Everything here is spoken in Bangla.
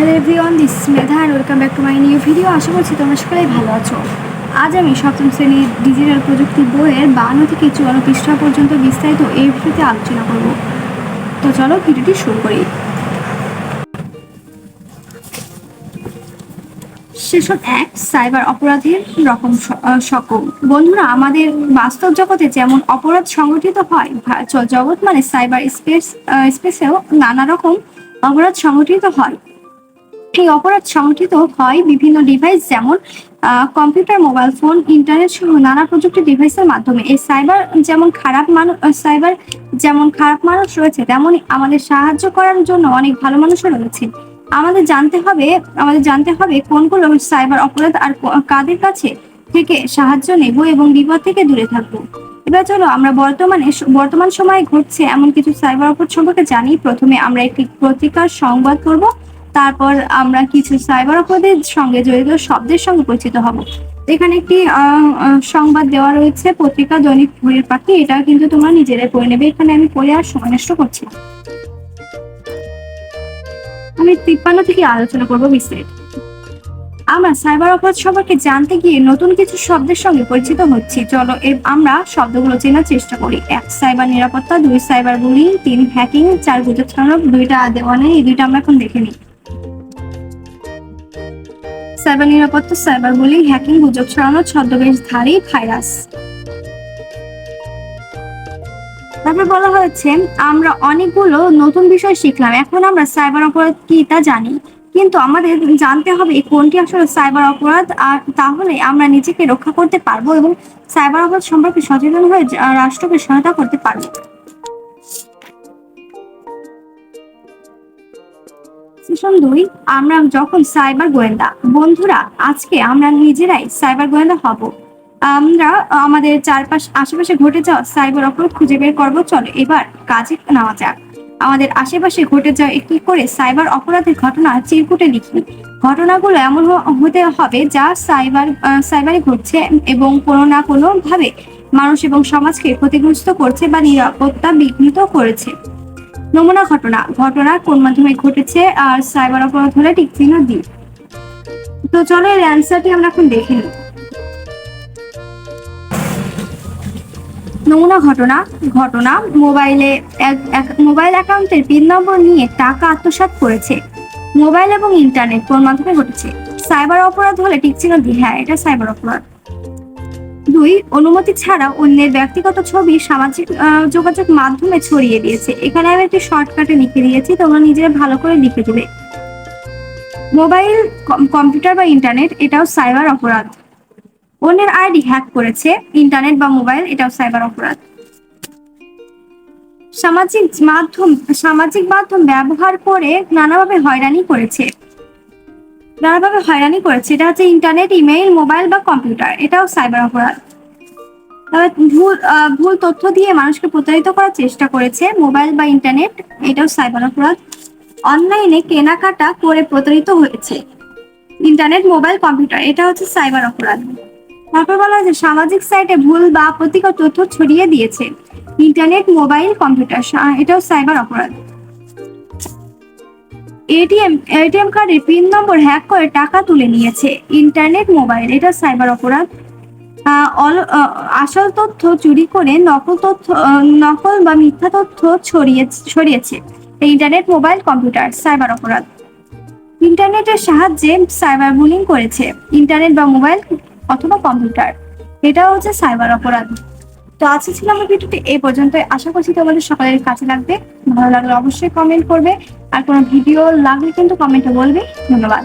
Hello everyone this Medha and welcome back to my new video আশা করছি তোমরা সকলেই ভালো আছো। আজ আমি সপ্তম শ্রেণির ডিজিটাল প্রযুক্তি বইয়ের বান্ন থেকে চুয়ান্ন পৃষ্ঠা পর্যন্ত বিস্তারিত এই ভিডিওতে আলোচনা করব। তো চলো ভিডিওটি শুরু করি। সেসব এক সাইবার অপরাধের রকম স- আহ, সকল। বন্ধুরা আমাদের বাস্তব জগতে যেমন অপরাধ সংগঠিত হয় ভার্চুয়াল জগৎ মানে সাইবার স্পেস স্পেসেও নানা রকম অপরাধ সংগঠিত হয়। এই অপরাধ সংগঠিত হয় বিভিন্ন ডিভাইস যেমন কম্পিউটার মোবাইল ফোন ইন্টারনেট সহ নানা প্রযুক্তি ডিভাইসের মাধ্যমে। এই সাইবার যেমন খারাপ মানুষ সাইবার যেমন খারাপ মানুষ রয়েছে তেমনই আমাদের সাহায্য করার জন্য অনেক ভালো মানুষও রয়েছে। আমাদের জানতে হবে, আমাদের জানতে হবে কোনগুলো সাইবার অপরাধ আর কাদের কাছে থেকে সাহায্য নেব এবং বিপদ থেকে দূরে থাকব। এবার চলো আমরা বর্তমানে বর্তমান সময়ে ঘটছে এমন কিছু সাইবার অপরাধ সম্পর্কে জানি। প্রথমে আমরা একটি প্রতিকার সংবাদ করব তারপর আমরা কিছু সাইবার অপরাধের সঙ্গে জড়িত শব্দের সঙ্গে পরিচিত হব। এখানে একটি সংবাদ দেওয়া রয়েছে, পত্রিকা দৈনিক ভোরের পাখি। এটা কিন্তু তোমরা নিজেরাই পড়ে নেবে। এখানে আমি পড়ে আর সময় নষ্ট করছি আমি তিপ্পান্ন থেকে আলোচনা করব বিস্তারিত। আমরা সাইবার অপরাধ সম্পর্কে জানতে গিয়ে নতুন কিছু শব্দের সঙ্গে পরিচিত হচ্ছি। চলো আমরা শব্দগুলো চেনার চেষ্টা করি। এক সাইবার নিরাপত্তা। দুই সাইবার বুলিং তিন হ্যাকিং চার, গুজব দুইটা দেওয়া নেই এই দুইটা আমরা এখন দেখে নিই। সাইবার নিরাপত্তা, সাইবার হ্যাকিং, গুজব ছড়ানো ছদ্মবেশধারী ভাইরাস। বলা হয়েছে, আমরা অনেকগুলো নতুন বিষয় শিখলাম। এখন আমরা সাইবার অপরাধ কি তা জানি। কিন্তু আমাদের জানতে হবে কোনটি আসলে সাইবার অপরাধ, আর তাহলে আমরা নিজেকে রক্ষা করতে পারব এবং সাইবার অপরাধ সম্পর্কে সচেতন হয়ে রাষ্ট্রকে সহায়তা করতে পারব। সেশন দুই, আমরা যখন সাইবার গোয়েন্দা, বন্ধুরা, আজকে আমরা নিজেরাই সাইবার গোয়েন্দা হব। আমরা, আমাদের চারপাশ, আশেপাশে ঘটে যাওয়া সাইবার অপরাধ খুঁজে বের করব। চলো, এবার কাজে নেওয়া যাক। আমাদের আশেপাশে ঘটে যাওয়া একটি করে সাইবার অপরাধের ঘটনা চিরকুটে লিখি। ঘটনাগুলো এমন হতে হবে যা সাইবার সাইবারে ঘটছে এবং কোনো না কোনো ভাবে মানুষ এবং সমাজকে ক্ষতিগ্রস্ত করছে বা নিরাপত্তা বিঘ্নিত করেছে। নমুনা ঘটনা। ঘটনা কোন মাধ্যমে ঘটেছে? আর সাইবার অপরাধ হলে ঠিক চিহ্ন দি? তো চলো এর অ্যান্সারটি আমরা এখন দেখে নিই। নমুনা ঘটনা ঘটনা মোবাইলে মোবাইল অ্যাকাউন্টের পিন নম্বর নিয়ে টাকা আত্মসাৎ করেছে। মোবাইল এবং ইন্টারনেট কোন মাধ্যমে ঘটেছে? সাইবার অপরাধ হলে ঠিক চিহ্ন দিই হ্যাঁ এটা সাইবার অপরাধ। দুই, অনুমতি ছাড়া অন্যের ব্যক্তিগত ছবি, সামাজিক যোগাযোগ মাধ্যমে ছড়িয়ে দিয়েছে। এখানে আমি একটি শর্টকাটে লিখে দিয়েছি, তোমরা নিজেরা ভালো করে লিখে দেবে। মোবাইল কম্পিউটার বা ইন্টারনেট, এটাও সাইবার অপরাধ। অন্যের আইডি হ্যাক করেছে, ইন্টারনেট বা মোবাইল, এটাও সাইবার অপরাধ। সামাজিক মাধ্যম সামাজিক মাধ্যম ব্যবহার করে নানাভাবে হয়রানি করেছে। নানাভাবে হয়রানি করেছে। এটা হচ্ছে ইন্টারনেট ইমেইল মোবাইল বা কম্পিউটার এটাও সাইবার অপরাধ। তবে ভুল ভুল তথ্য দিয়ে মানুষকে প্রতারিত করার চেষ্টা করেছে মোবাইল বা ইন্টারনেট এটাও সাইবার অপরাধ। অনলাইনে কেনাকাটা করে প্রতারিত হয়েছে। ইন্টারনেট মোবাইল কম্পিউটার এটা হচ্ছে সাইবার অপরাধ। তারপর বলা হয়েছে, সামাজিক সাইটে ভুল বা প্রতিকর তথ্য ছড়িয়ে দিয়েছে। ইন্টারনেট মোবাইল কম্পিউটার এটাও সাইবার অপরাধ। এটিএম এটিএম কার্ডের পিন নম্বর হ্যাক করে টাকা তুলে নিয়েছে। ইন্টারনেট মোবাইল এটা সাইবার অপরাধ। আসল তথ্য চুরি করে নকল তথ্য নকল বা মিথ্যা তথ্য ছড়িয়ে, ছড়িয়েছে। ইন্টারনেট মোবাইল কম্পিউটার সাইবার অপরাধ। ইন্টারনেটের সাহায্যে সাইবার বুলিং করেছে। ইন্টারনেট বা মোবাইল অথবা কম্পিউটার এটা হচ্ছে সাইবার অপরাধ। তো আজকে ছিল আমার ভিডিওটি এই পর্যন্ত আশা করছি তোমাদের সকলের কাছে লাগবে। ভালো লাগলে অবশ্যই কমেন্ট করবে। আর কোনো ভিডিও লাগলে কিন্তু কমেন্টে বলবে। ধন্যবাদ।